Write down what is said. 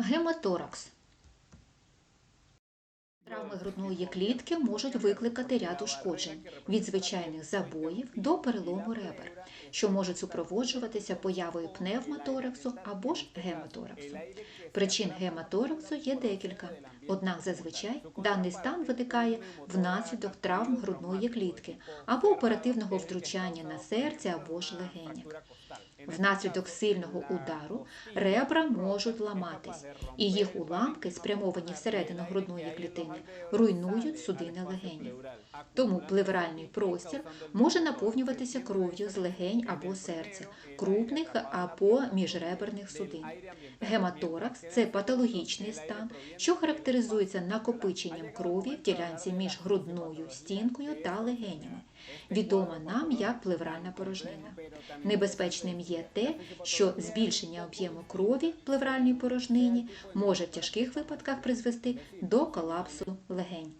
Гемоторакс. Травми грудної клітки можуть викликати ряд ушкоджень від звичайних забоїв до перелому ребер, що можуть супроводжуватися появою пневмотораксу або ж гемотораксу. Причин гемотораксу є декілька, однак зазвичай даний стан виникає внаслідок травм грудної клітки або оперативного втручання на серце або ж легенях. Внаслідок сильного удару ребра можуть ламатись, і їх уламки, спрямовані всередину грудної клітини, руйнують судини легенів. Тому плевральний простір може наповнюватися кров'ю з легень або серця, крупних або міжреберних судин. Гематоракс це патологічний стан, що характеризується накопиченням крові в ділянці між грудною стінкою та легенями. Відома нам як плевральна порожнина. Небезпечним є те, що збільшення об'єму крові в плевральній порожнині може в тяжких випадках призвести до колапсу легень.